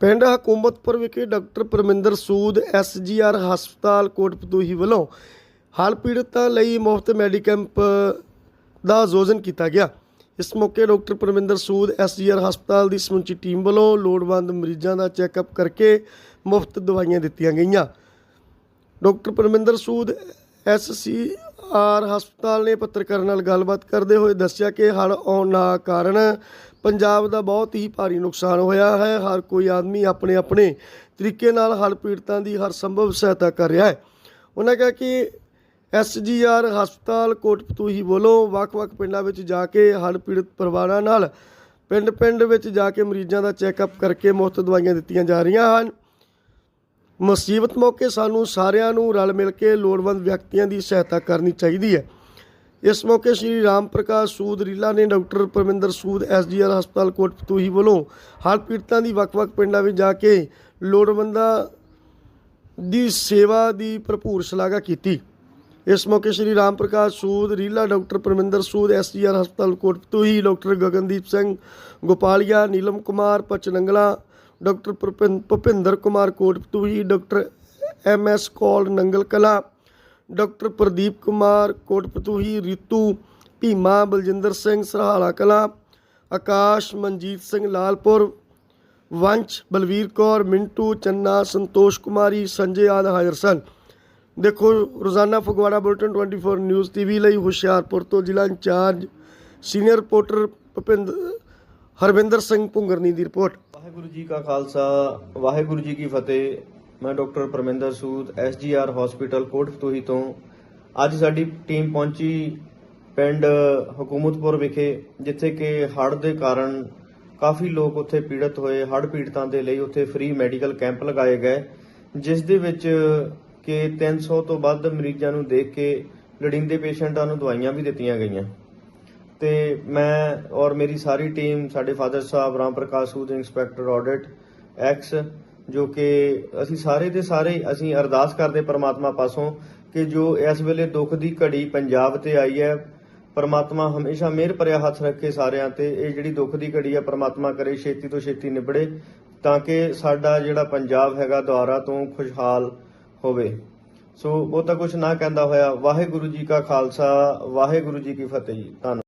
ਪਿੰਡ ਹਕੂਮਤਪੁਰ ਵਿਖੇ doctor Parminder Sood, SGR ਹਸਪਤਾਲ ਕੋਟਪਤੂਹੀ ਵੱਲੋਂ ਹਾਲ ਪੀੜਤਾਂ ਲਈ ਮੁਫਤ ਮੈਡੀਕੈਂਪ ਦਾ ਆਯੋਜਨ ਕੀਤਾ ਗਿਆ। ਇਸ ਮੌਕੇ ਡਾਕਟਰ ਪਰਮਿੰਦਰ ਸੂਦ, ਐਸਜੀਆਰ ਹਸਪਤਾਲ ਦੀ ਸਮੁੱਚੀ ਟੀਮ ਵੱਲੋਂ ਲੋੜਵੰਦ ਮਰੀਜ਼ਾਂ ਦਾ ਚੈੱਕਅਪ ਕਰਕੇ ਮੁਫਤ ਦਵਾਈਆਂ ਦਿੱਤੀਆਂ ਗਈਆਂ। ਡਾਕਟਰ ਪਰਮਿੰਦਰ ਸੂਦ ਆਰ ਹਸਪਤਾਲ ਨੇ ਪੱਤਰਕਾਰਾਂ ਨਾਲ ਗੱਲਬਾਤ ਕਰਦੇ ਹੋਏ ਦੱਸਿਆ ਕਿ ਹੜ੍ਹ ਆਉਣ ਨਾ ਕਾਰਨ ਪੰਜਾਬ ਦਾ ਬਹੁਤ ਹੀ ਭਾਰੀ ਨੁਕਸਾਨ ਹੋਇਆ ਹੈ। ਹਰ ਕੋਈ ਆਦਮੀ ਆਪਣੇ ਆਪਣੇ ਤਰੀਕੇ ਨਾਲ ਹੜ੍ਹ ਪੀੜਤਾਂ ਦੀ ਹਰ ਸੰਭਵ ਸਹਾਇਤਾ ਕਰ ਰਿਹਾ ਹੈ। ਉਹਨਾਂ ਕਿਹਾ ਕਿ ਐਸਜੀਆਰ ਹਸਪਤਾਲ ਕੋਟਪਤੂਹੀ ਵੱਲੋਂ ਵੱਖ-ਵੱਖ ਪਿੰਡਾਂ ਵਿੱਚ ਜਾ ਕੇ ਹੜ੍ਹ ਪੀੜਤ ਪਰਿਵਾਰਾਂ ਨਾਲ ਪਿੰਡ-ਪਿੰਡ ਵਿੱਚ ਜਾ ਕੇ ਮਰੀਜ਼ਾਂ ਦਾ ਚੈੱਕਅਪ ਕਰਕੇ ਮੁਫਤ ਦਵਾਈਆਂ ਦਿੱਤੀਆਂ ਜਾ ਰਹੀਆਂ ਹਨ। ਮੁਸੀਬਤ ਮੌਕੇ ਸਾਨੂੰ ਸਾਰਿਆਂ ਨੂੰ ਰਲ ਮਿਲ ਕੇ ਲੋੜਵੰਦ ਵਿਅਕਤੀਆਂ ਦੀ ਸਹਾਇਤਾ ਕਰਨੀ ਚਾਹੀਦੀ ਹੈ। ਇਸ ਮੌਕੇ ਸ਼੍ਰੀ ਰਾਮ ਪ੍ਰਕਾਸ਼ ਸੂਦ ਰੀਲਾ ਨੇ ਡਾਕਟਰ ਪਰਮਿੰਦਰ ਸੂਦ ਐਸਜੀਆਰ ਹਸਪਤਾਲ ਕੋਟਪਤੂਹੀ ਵੱਲੋਂ ਹਰ ਪੀੜਤਾਂ ਦੀ ਵੱਖ-ਵੱਖ ਪਿੰਡਾਂ ਵਿੱਚ ਜਾ ਕੇ ਲੋੜਵੰਦਾਂ ਦੀ ਸੇਵਾ ਦੀ ਭਰਪੂਰ ਸ਼ਲਾਘਾ ਕੀਤੀ। ਇਸ ਮੌਕੇ ਸ਼੍ਰੀ ਰਾਮ ਪ੍ਰਕਾਸ਼ ਸੂਦ, ਰੀਲਾ ਡਾਕਟਰ ਪਰਮਿੰਦਰ ਸੂਦ ਐਸਜੀਆਰ ਹਸਪਤਾਲ ਕੋਟਪਤੂਹੀ doctor Gagandeep Singh Gopalia, Neelam Kumar, Pachnangla doctor ਭੁਪਿੰ- Bhupinder Kumar Kotfatuhi doctor M S Kaul Nangal Kalan, doctor Pradeep Kumar Kotfatuhi Ritu Bhima, Baljinder Singh Sarhala Kalan, Akash Manjit Singh Lalpur, ਵੰਸ਼ ਬਲਵੀਰ ਕੌਰ, ਮਿੰਟੂ ਚੰਨਾ, ਸੰਤੋਸ਼ ਕੁਮਾਰੀ, ਸੰਜੇ ਆਦਿ ਹਾਜ਼ਰ ਸਨ। ਦੇਖੋ, ਰੋਜ਼ਾਨਾ ਫਗਵਾੜਾ ਬੁਲਟਨ 24 ਨਿਊਜ਼ ਟੀਵੀ ਲਈ ਹੁਸ਼ਿਆਰਪੁਰ ਤੋਂ ਜ਼ਿਲ੍ਹਾ incharge, senior reporter Bhupinder Harvinder Singh Bhungarni ਦੀ report. Waheguru ji ਕਾ ਖਾਲਸਾ, ਵਾਹਿਗੁਰੂ ਜੀ ਕੀ ਫਤਿਹ। ਮੈਂ doctor Parminder Sood, SGR hospital Kotfatuhi ਤੋਂ। ਅੱਜ ਸਾਡੀ ਟੀਮ ਪਹੁੰਚੀ ਪਿੰਡ ਹਕੂਮਤਪੁਰ ਵਿਖੇ, ਜਿੱਥੇ ਕਿ ਹੜ੍ਹ ਦੇ ਕਾਰਨ ਕਾਫੀ ਲੋਕ ਉੱਥੇ ਪੀੜਤ ਹੋਏ, ਹੜ੍ਹ ਪੀੜਤਾਂ ਦੇ ਲਈ ਉੱਥੇ ਫ੍ਰੀ ਮੈਡੀਕਲ ਕੈਂਪ ਲਗਾਏ ਗਏ, ਜਿਸ ਦੇ ਵਿੱਚ ਕਿ 300 ਤੋਂ ਵੱਧ ਮਰੀਜ਼ਾਂ ਨੂੰ ਦੇਖ ਕੇ ਲੋੜੀਂਦੇ ਪੇਸ਼ੈਂਟਾਂ ਨੂੰ ਦਵਾਈਆਂ ਵੀ ਦਿੱਤੀਆਂ ਗਈਆਂ। ਤੇ ਮੈਂ ਔਰ ਮੇਰੀ ਸਾਰੀ ਟੀਮ, ਸਾਡੇ ਫਾਦਰ ਸਾਹਿਬ, Ram Prakash Sood, inspector audit, ex, ਜੋ ਕਿ ਅਸੀਂ ਸਾਰੇ ਦੇ ਸਾਰੇ, ਅਸੀਂ ਅਰਦਾਸ ਕਰਦੇ ਪਰਮਾਤਮਾ ਪਾਸੋਂ ਕਿ ਜੋ ਇਸ ਵੇਲੇ ਦੁੱਖ ਦੀ ਘੜੀ ਪੰਜਾਬ ਤੇ ਆਈ ਹੈ, ਪਰਮਾਤਮਾ ਹਮੇਸ਼ਾ ਮਿਹਰ ਭਰਿਆ ਹੱਥ ਰੱਖੇ ਸਾਰਿਆਂ ਤੇ, ਇਹ ਜਿਹੜੀ ਦੁੱਖ ਦੀ ਘੜੀ ਹੈ ਪਰਮਾਤਮਾ ਕਰੇ, ਛੇਤੀ ਤੋਂ ਛੇਤੀ ਨਿਬੜੇ, ਤਾਂ ਕਿ ਸਾਡਾ ਜਿਹੜਾ ਪੰਜਾਬ ਹੈਗਾ ਦੁਆਰਾ ਤੋਂ ਖੁਸ਼ਹਾਲ ਹੋਵੇ। ਸੋ ਉਹ ਤਾਂ ਕੁਝ ਨਾ ਕਹਿੰਦਾ ਹੋਇਆ, ਵਾਹਿਗੁਰੂ ਜੀ ਕਾ ਖਾਲਸਾ, ਵਾਹਿਗੁਰੂ ਜੀ ਕੀ ਫਤਿਹ ਜੀ, ਧੰਨਵਾਦ।